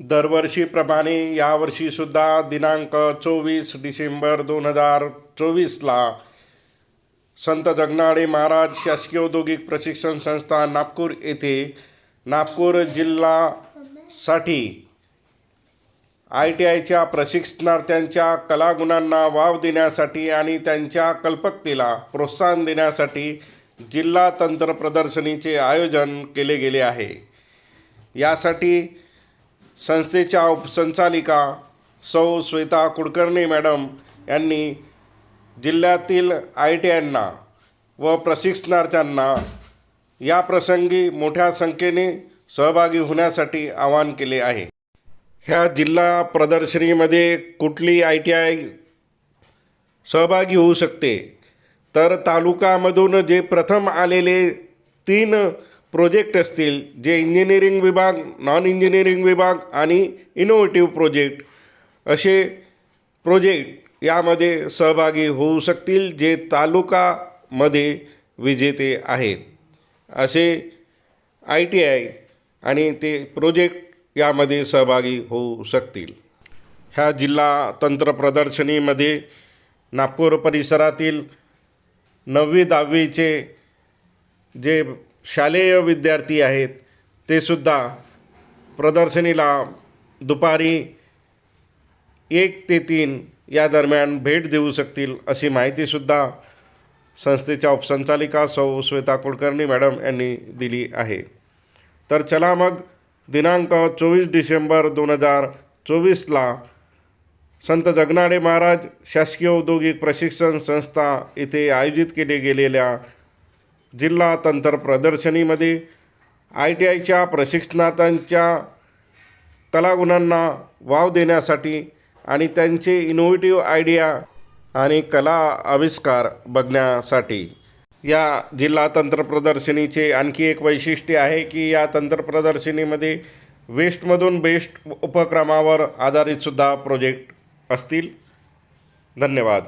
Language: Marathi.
दरवर्षीप्रमाणे यावर्षीसुद्धा दिनांक चोवीस डिसेंबर दोन हजार चोवीसला संत जगनाडे महाराज शासकीय औद्योगिक प्रशिक्षण संस्था नागपूर येथे नागपूर जिल्हासाठी आय टी आयच्या प्रशिक्षणार्थ्यांच्या कलागुणांना वाव देण्यासाठी आणि त्यांच्या कल्पकतेला प्रोत्साहन देण्यासाठी जिल्हा तंत्र प्रदर्शनीचे आयोजन केले गेले आहे. यासाठी संस्थेच्या उपसंचालिका सौ श्वेता कुलकर्णी मॅडम यांनी जिल्ह्यातील आय टी आयना व प्रशिक्षणार्थ्यांना या प्रसंगी मोठ्या संख्येने सहभागी होण्यासाठी आवाहन केले आहे. ह्या जिल्हा प्रदर्शनीमध्ये कुठली आय टी आय सहभागी होऊ शकते? तर तालुकामधून जे प्रथम आलेले तीन प्रोजेक्ट असतील जे इंजिनिअरिंग विभाग नॉन इंजिनिअरिंग विभाग आणि इनोव्हेटिव्ह प्रोजेक्ट असे प्रोजेक्ट यामध्ये सहभागी होऊ शकतील जे तालुकामध्ये विजेते आहेत. असे आय टी आय आणि ते प्रोजेक्ट यामध्ये सहभागी होऊ शकतील. ह्या जिल्हा तंत्र प्रदर्शनीमध्ये नागपूर परिसरातील नववी दहावीचे जे शालेय विद्यार्थी आहेत. ते सुद्धा प्रदर्शनीला दुपारी एक ते तीन या दरम्यान भेट देऊ शकतील अशी माहितीसुद्धा संस्थेच्या उपसंचालिका सौ श्वेता कुलकर्णी मॅडम यांनी दिली आहे. तर चला मग दिनांक चोवीस डिसेंबर दोन हजार चोवीसला संत जगनाडे महाराज शासकीय औद्योगिक प्रशिक्षण संस्था इथे आयोजित केले गेलेल्या जिल्हा तंत्र प्रदर्शनीमध्ये आय टी आयच्या प्रशिक्षणार्थ्यांच्या कलागुणांना वाव देण्यासाठी आणि त्यांचे इनोव्हेटिव्ह आयडिया आणि कला आविष्कार बघण्यासाठी. या जिल्हा तंत्र प्रदर्शनीचे आणखी एक वैशिष्ट्य आहे की या तंत्र प्रदर्शनीमध्ये वेस्टमधून बेस्ट उपक्रमावर आधारितसुद्धा प्रोजेक्ट असतील. धन्यवाद.